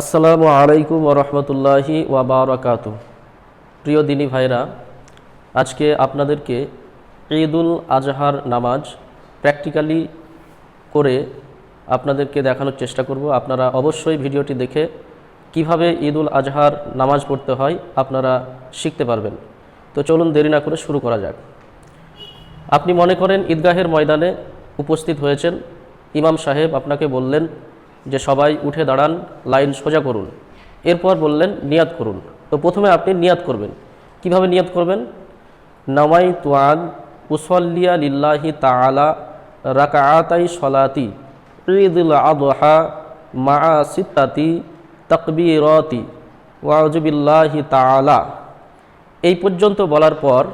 আসসালামু আলাইকুম ওরহমতুল্লাহি ওয়াবারকাতু প্রিয় দিনী ভাইরা, আজকে আপনাদেরকে ঈদুল আজহার নামাজ প্র্যাকটিক্যালি করে আপনাদেরকে দেখানোর চেষ্টা করব। আপনারা অবশ্যই ভিডিওটি দেখে কীভাবে ঈদুল আজহার নামাজ পড়তে হয় আপনারা শিখতে পারবেন। তো চলুন দেরি না করে শুরু করা যাক। আপনি মনে করেন ঈদগাহের ময়দানে উপস্থিত হয়েছেন, ইমাম সাহেব আপনাকে বললেন যে সবাই উঠে দাঁড়ান, লাইন সোজা করুন। এরপর বললেন, নিয়াত করুন। তো প্রথমে আপনি নিয়াত করবেন। কীভাবে নিয়াত করবেন? নামাই তুয়ান উসল্লিয়া লিল্লাহি তাআলা রাকাআতাই সলাতি, ঈদুল আদহা মা সিত্তাতি তাকবীরাতি ওয়াজুবিল্লাহি তাআলা। এই পর্যন্ত বলার পর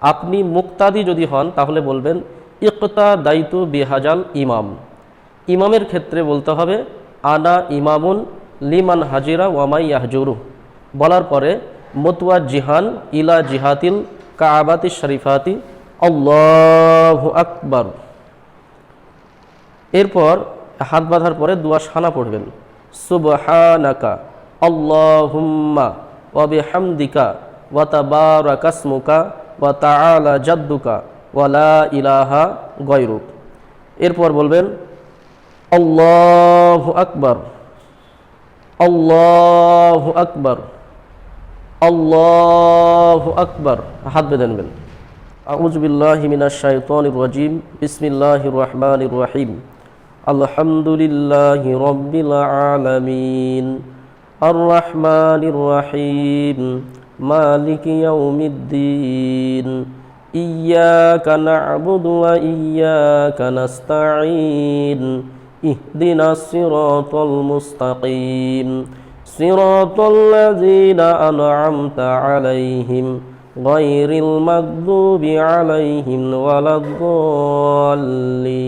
আপনি মুক্তাদি যদি হন, তাহলে বলবেন ইকতা দায়িত্ব বিহাজাল ইমাম। ইমামের ক্ষেত্রে বলতে হবে, আনা ইমামুন লিমান হাজিরা ওয়ামাই ইয়াহজুরু। বলার পরে মতুয়া জিহান ইলা জিহাতিল কাবাতি শরীফাতি, আল্লাহু আকবর। এরপর হাত বাঁধার পরে দুয়া সানা পড়বেন। সুবহানাকা আল্লাহুম্মা ওয়া বিহামদিকা ওয়া তাবারাকাসমুকা ওয়া তাআলা জাদ্দুকা ওয়ালা ইলাহা গয়রুক। এরপর বলবেন আল্লাহু আকবার আল্লাহু আকবার আল্লাহু আকবার হাত বেঁধে নেবেন আউযু বিল্লাহি মিনাশ শাইতানির রাজিম বিসমিল্লাহির রহমানির রহিম আলহামদুলিল্লাহি রাব্বিল আলামিন আর রহমানির রহিম মালিক ইয়াউমিদ্দিন إياك نعبد وإياك نستعين اهدنا الصراط المستقيم صراط الذين أنعمت عليهم غير المغضوب عليهم ولا الضالين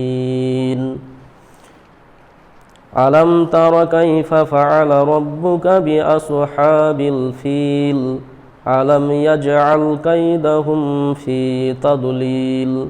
ألم تر كيف فعل ربك بأصحاب الفيل ألم يجعل كيدهم في تضليل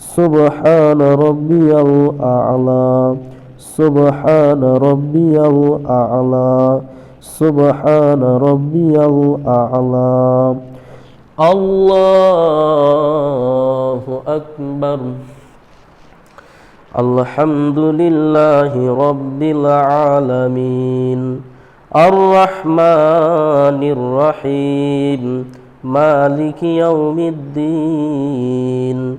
سبحان ربي الأعلى سبحان ربي الأعلى سبحان ربي الأعلى الله أكبر الحمد لله رب العالمين الرحمن الرحيم مالك يوم الدين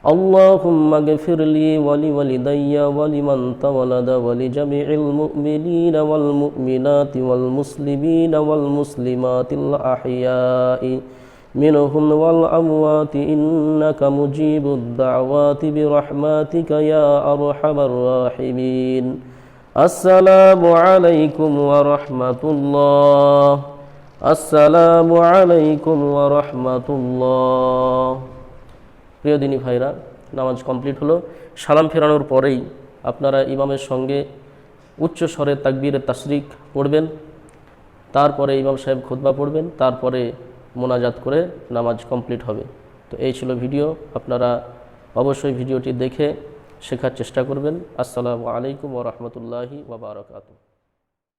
اللهم اغفر لي ولوالدي ولمن تولد ولجميع المؤمنين والمؤمنات والمسلمين والمسلمات الأحياء منهم والأموات. إنك مجيب الدعوات برحمتك يا أرحم الراحمين. السلام عليكم ورحمة الله. السلام عليكم ورحمة الله. প্রিয় দিনী ভাইরা, নামাজ কমপ্লিট হলো। সালাম ফেরানোর পরেই আপনারা ইমামের সঙ্গে উচ্চ স্বরে তাকবীরের তাসরিক পড়বেন। তারপরে ইমাম সাহেব খুতবা পড়বেন। তারপরে মোনাজাত করে নামাজ কমপ্লিট হবে। তো এই ছিল ভিডিও। আপনারা অবশ্যই ভিডিওটি দেখে শেখার চেষ্টা করবেন। আসসালামু আলাইকুম ওরহমতুল্লাহি ওবরাকাতু